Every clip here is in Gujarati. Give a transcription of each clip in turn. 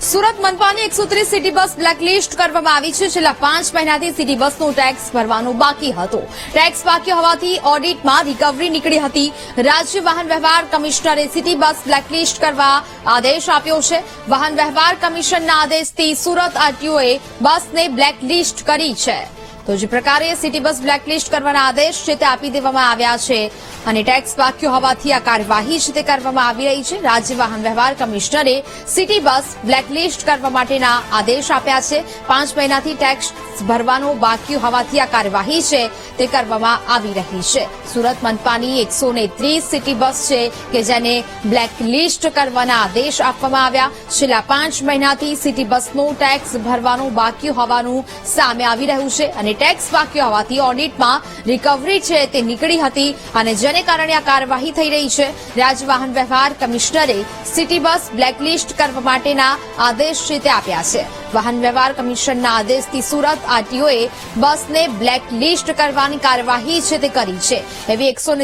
સુરત મનપાની એકસો ત્રીસ સિટી બસ બ્લેકલિસ્ટ કરવામાં આવી છે. છેલ્લા પાંચ મહિનાથી સિટી બસનો ટેક્સ ભરવાનું બાકી હતો. ટેક્સ બાકી હોવાથી ઓડિટમાં રિકવરી નીકળી હતી. રાજ્ય વાહન વ્યવહાર કમિશનરે સિટી બસ બ્લેકલિસ્ટ કરવા આદેશ આપ્યો છે. વાહન વ્યવહાર કમિશનના આદેશથી સુરત આરટીઓએ બસને બ્લેકલિસ્ટ કરી છે. તો જે પ્રકારે સિટી બસ બ્લેકલિસ્ટ કરવાના આદેશ છે તે આપી દેવામાં આવ્યા છે અને ટેક્સ વાક્યો હોવાથી આ કાર્યવાહી છે તે કરવામાં આવી રહી છે. રાજ્ય વાહન વ્યવહાર કમિશનરે સિટી બસ બ્લેકલિસ્ટ કરવા માટેના આદેશ આપ્યા છે. પાંચ મહિનાથી ટેક્સ ભરવાનો બાકી હોવાથી આ કાર્યવાહી છે તે કરવામાં આવી રહી છે. સુરત મનપાની એકસો ત્રીસ સિટી બસ છે કે જેને બ્લેકલિસ્ટ કરવાના આદેશ આપવામાં આવ્યા. છેલ્લા પાંચ મહિનાથી સિટી બસનો ટેક્સ ભરવાનો બાકી હોવાનું સામે આવી રહ્યું છે અને ટેક્સ બાકી હોવાથી ઓડિટમાં રિકવરી છે તે નીકળી હતી અને જેને કારણે આ કાર્યવાહી થઈ રહી છે. રાજ્ય વાહન વ્યવહાર કમિશનરે સિટી બસ બ્લેકલિસ્ટ કરવા માટેના આદેશ છે તે આપ્યા છે. વાહન વ્યવહાર કમિશનના આદેશથી સુરત આરટીઓએ બસને બ્લેક લિસ્ટ કરવાની કાર્યવાહી છે તે કરી છે. એવી એકસો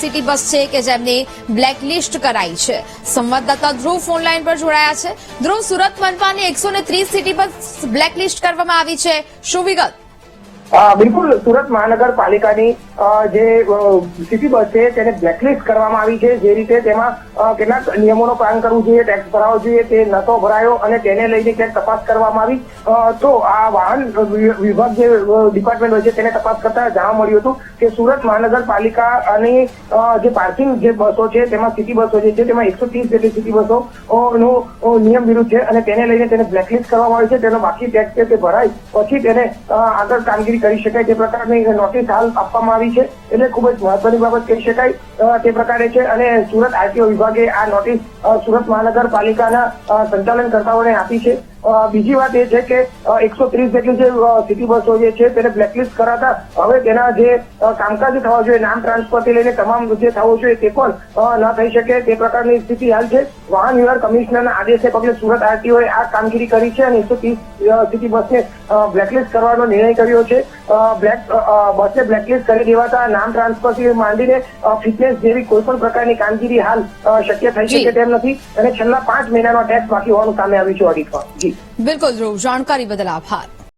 સિટી બસ છે કે જેમને બ્લેકલિસ્ટ કરાઈ છે. સંવાદદાતા ધ્રુવ ફોનલાઈન પર જોડાયા છે. ધ્રુવ, સુરત મનપાની એકસો સિટી બસ બ્લેક લિસ્ટ કરવામાં આવી છે. શું વિગત? બિલકુલ સુરત મહાનગરપાલિકાની જે સિટી બસ છે, તેને બ્લેકલિસ્ટ કરવામાં આવી છે, જે રીતે તેમાં કેટલાક નિયમોનો પાલન કરવું જોઈએ ટેક્સ ભરાવો જોઈએ, તે નતો ભરાયો અને તેને લઈને ક્યાંક તપાસ કરવામાં આવી. તો આ વાહન વિભાગ જે ડિપાર્ટમેન્ટ હોય છે, તેને તપાસ કરતા જાણવા મળ્યું હતું કે સુરત મહાનગરપાલિકા અને જે પાર્કિંગ જે બસો છે, તેમાં સિટી બસો જે છે, તેમાં એકસો ત્રીસ જેટલી સિટી બસો નો નિયમ વિરુદ્ધ છે અને તેને લઈને તેને બ્લેકલિસ્ટ કરવામાં આવે છે, તેનો બાકી ટેક્સ છે તે ભરાય, પછી તેને આગળ કામગીરી કરી શકાય તે પ્રકારની નોટિસ હાલ આપવામાં આવી છે. એટલે ખૂબ જ મહત્વની બાબત કહી શકાય તે પ્રકારે છે. અને સુરત આરટીઓ વિભાગે આ નોટિસ સુરત મહાનગરપાલિકાના સંચાલનકર્તાઓને આપી છે. બીજી વાત એ છે કે એકસો ત્રીસ જેટલી જે સિટી બસો જે છે તેને બ્લેકલિસ્ટ કરાતા હવે તેના જે કામકાજ થવા જોઈએ નામ ટ્રાન્સફરથી લઈને તમામ જે થવું જોઈએ તે પણ ન થઈ શકે તે પ્રકારની સ્થિતિ હાલ છે. વાહન વ્યવહાર કમિશનરના આદેશને પગલે સુરત આરટીઓએ આ કામગીરી કરી છે અને એકસો ત્રીસ સિટી બસને બ્લેકલિસ્ટ કરવાનો નિર્ણય કર્યો છે. બ્લેક બસને બ્લેકલિસ્ટ કરી દેવાતા નામ ટ્રાન્સફરથી માંડીને ફિટનેસ જેવી કોઈ પણ પ્રકારની કામગીરી હાલ શક્ય થઈ. શકે તેમ નથી. અને છેલ્લા પાંચ મહિનાનો ટેક્સ બાકી હોવાનું સામે આવ્યું છે ઓડિટમાં જી. બિલકુલ ધ્રુવ જાણકારી બદલ આભાર.